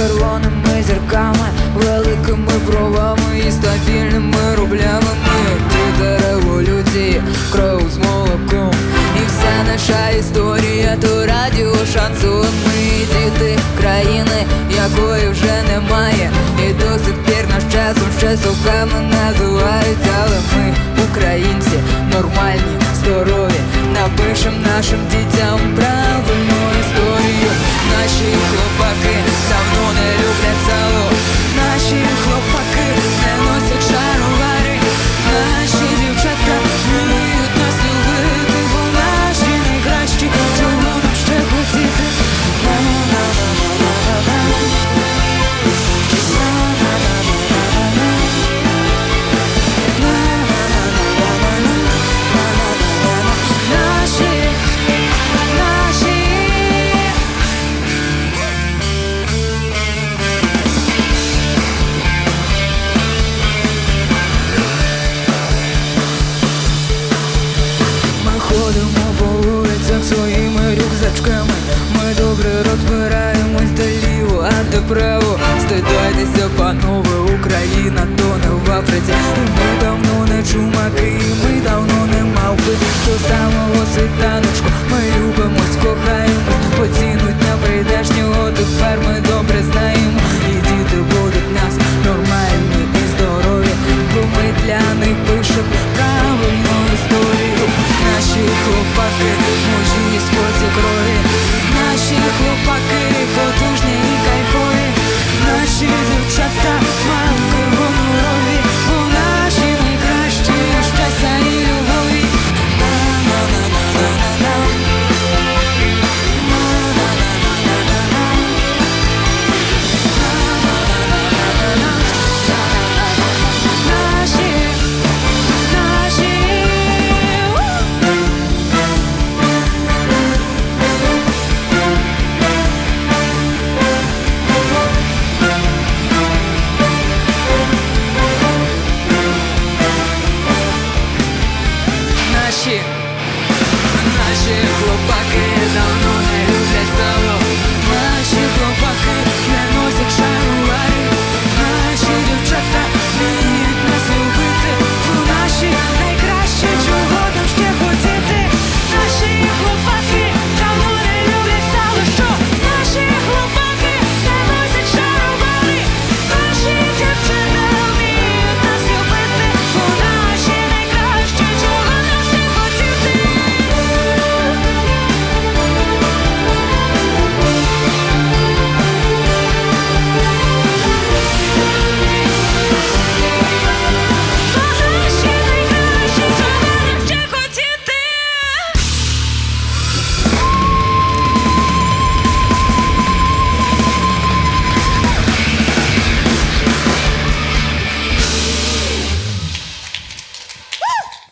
червоними зірками, великими бровами і стабільними рублями. Ми діти революції, кров з молоком. І вся наша історія то радіо шансон. Ми діти країни, якої вже немає. І до сих пір наш часом ще сухами називаються, але ми українці нормальні, здорові. Напишем нашим дітям справу, стидайтеся, панове, Україна, то не в Африці. Ми давно не чумаки, ми давно не мавпи До самого світаночку ми любимось, кохаємо, поцінуть на прийдешнього, тепер ми добре знаємо. І діти будуть нас нормальні і здорові, бо ми для них пишемо правильну історію. Наші хлопаки.